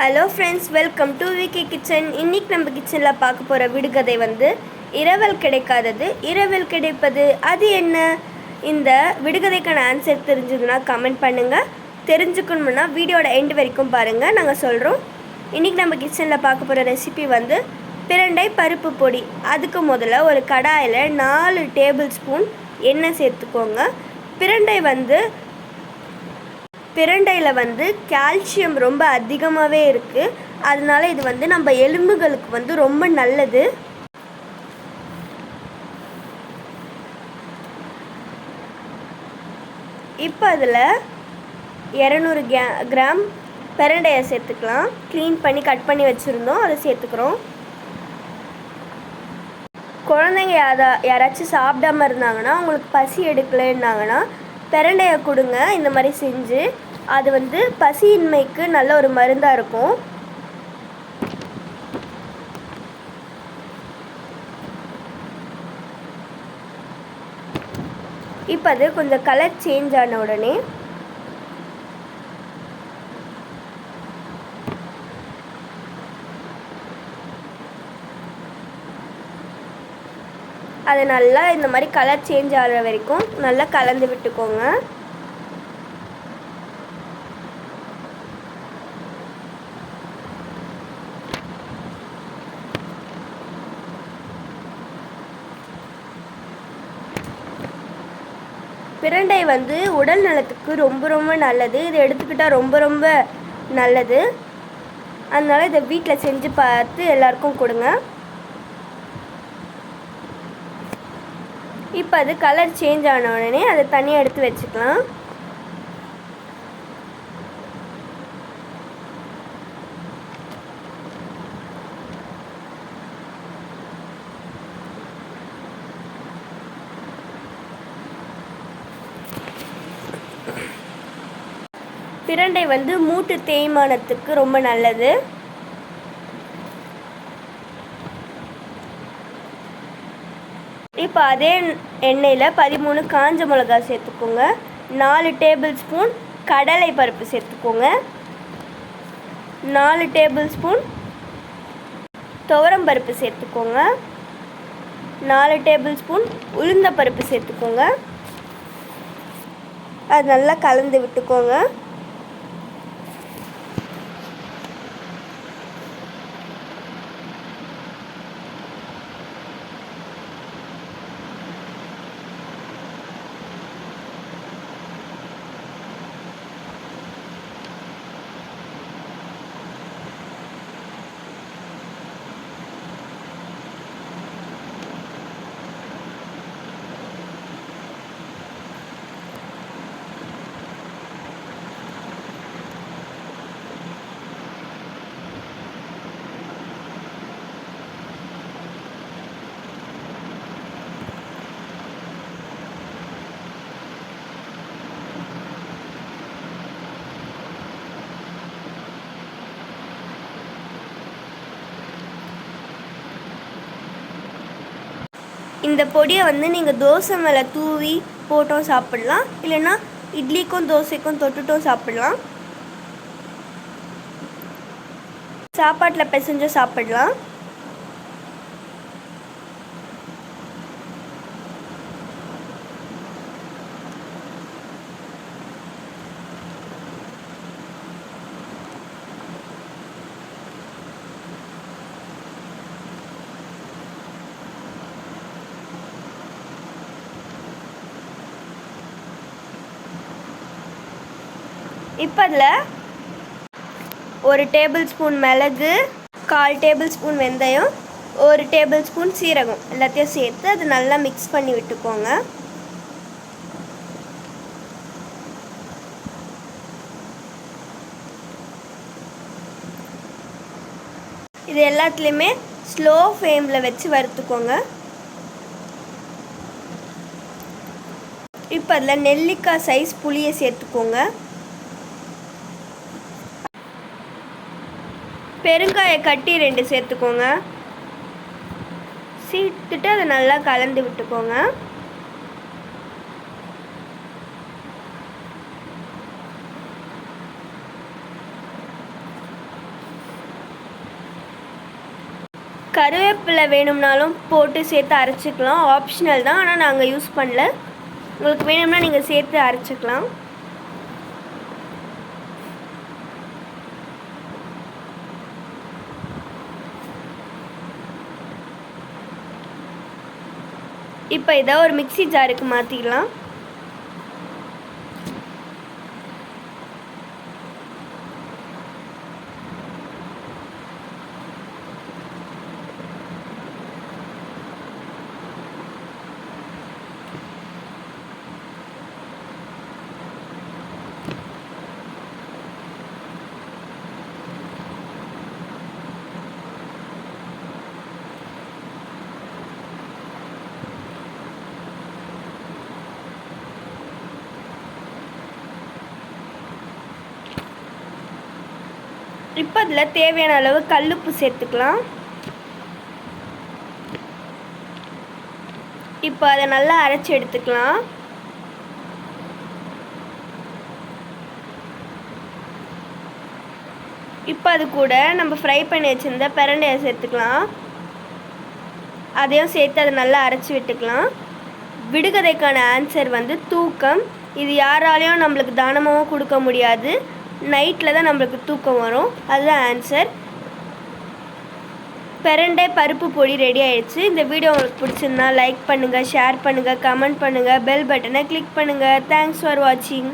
Hello friends welcome to V K kitchen இன்னைக்கு நம்ம கிச்சனில் பார்க்க போகிற விடுகதை வந்து இரவல் கிடைக்காதது. இரவல் கிடைப்பது அது என்ன? இந்த விடுகதைக்கான ஆன்சர் தெரிஞ்சதுன்னா கமெண்ட் பண்ணுங்கள் தெரிஞ்சுக்கணும்னா வீடியோட எண்டு வரைக்கும் பாருங்கள் நாங்கள் சொல்கிறோம் இன்றைக்கி நம்ம கிச்சனில் பார்க்க போகிற ரெசிபி வந்து பிரண்டை பருப்பு பொடி. அதுக்கு முதல்ல ஒரு கடாயில் நாலு டேபிள் ஸ்பூன் எண்ணெய் சேர்த்துக்கோங்க. பிரண்டை வந்து பிரண்டையில் வந்து கால்சியம் ரொம்ப அதிகமாகவே இருக்குது அதனால இது வந்து நம்ம எலும்புகளுக்கு வந்து ரொம்ப நல்லது. இப்போ அதில் இரநூறு கே கிராம் பிரண்டையை சேர்த்துக்கலாம். க்ளீன் பண்ணி கட் பண்ணி வச்சுருந்தோம். அதை சேர்த்துக்கிறோம். குழந்தைங்க யாரா யாராச்சும் சாப்பிடாம இருந்தாங்கன்னா அவங்களுக்கு பசி எடுக்கலைன்னாங்கன்னா பிரண்டையை கொடுங்க. இந்த மாதிரி செஞ்சு அது வந்து பசியின்மைக்கு நல்ல ஒரு மருந்தாக இருக்கும். இப்போ அது கொஞ்சம் கலர் சேஞ்ச் ஆன உடனே அது நல்லா இந்த மாதிரி கலர் சேஞ்ச் ஆகிற வரைக்கும் நல்லா கலந்து விட்டுக்கோங்க. பிரண்டை வந்து உடல் நலத்துக்கு ரொம்ப ரொம்ப நல்லது. இதை எடுத்துக்கிட்டால் ரொம்ப ரொம்ப நல்லது. அதனால் இதை வீட்டில் செஞ்சு பார்த்து எல்லாருக்கும் கொடுங்க. இப்போ அது கலர் சேஞ்ச் ஆன உடனே அதை தனியாக எடுத்து வச்சுக்கலாம். பிரண்டை வந்து மூட்டு தேய்மானத்துக்கு ரொம்ப நல்லது. இப்போ அதே எண்ணெயில் பதிமூணு காஞ்ச மிளகாய் சேர்த்துக்கோங்க. நாலு டேபிள் ஸ்பூன் கடலை பருப்பு சேர்த்துக்கோங்க. நாலு டேபிள் ஸ்பூன் துவரம் பருப்பு சேர்த்துக்கோங்க. நாலு டேபிள் ஸ்பூன் உளுந்த பருப்பு சேர்த்துக்கோங்க. அது நல்லா கலந்து விட்டுக்கோங்க. இந்த பொடியை வந்து நீங்கள் தோசை மேலே தூவி போட்டும் சாப்பிட்லாம். இல்லைன்னா இட்லிக்கும் தோசைக்கும் தொட்டுட்டும் சாப்பிட்லாம். சாப்பாட்டில் பிசைஞ்சும் சாப்பிட்லாம். இப்போ அதில் ஒரு டேபிள் ஸ்பூன் மிளகு கால் டேபிள் ஸ்பூன் வெந்தயம் ஒரு டேபிள் ஸ்பூன் சீரகம் எல்லாத்தையும் சேர்த்து அது நல்லா மிக்ஸ் பண்ணி விட்டுக்கோங்க. இது எல்லாத்துலேயுமே ஸ்லோ ஃப்ளேமில் வச்சு வறுத்துக்கோங்க. இப்போ அதில் நெல்லிக்காய் சைஸ் புளியை சேர்த்துக்கோங்க. பெருங்காய கட்டி ரெண்டு சேர்த்துக்கோங்க. சேர்த்துட்டு அதை நல்லா கலந்து விட்டுக்கோங்க. கருவேப்பிலை வேணும்னாலும் போட்டு சேர்த்து அரைச்சிக்கலாம். ஆப்ஷனல் தான் ஆனால் நாங்கள் யூஸ் பண்ணல. உங்களுக்கு வேணும்னா நீங்கள் சேர்த்து அரைச்சிக்கலாம். இப்போ இதை ஒரு மிக்ஸி ஜாருக்கு மாற்றிக்கலாம் இப்போ அதில் தேவையான அளவு கல்லுப்பு சேர்த்துக்கலாம். இப்போ அதை நல்லா அரைச்சி எடுத்துக்கலாம். இப்போ அது கூட நம்ம ஃப்ரை பண்ணி வச்சுருந்த பிரண்டையை சேர்த்துக்கலாம். அதையும் சேர்த்து அதை நல்லா அரைச்சி விட்டுக்கலாம். விடுகதைக்கான ஆன்சர் வந்து தூக்கம். இது யாராலையும் நம்மளுக்கு தானமாகவும் கொடுக்க முடியாது. நைட்டில் தான் நம்மளுக்கு தூக்கம் வரும். அதுதான் ஆன்சர் பெரண்டே பருப்பு பொடி ரெடி ஆயிடுச்சு. இந்த வீடியோ உங்களுக்கு பிடிச்சிருந்தா லைக் பண்ணுங்கள் ஷேர் பண்ணுங்கள் கமெண்ட் பண்ணுங்கள் பெல் பட்டனை கிளிக் பண்ணுங்கள் தேங்க்ஸ் ஃபார் வாட்சிங்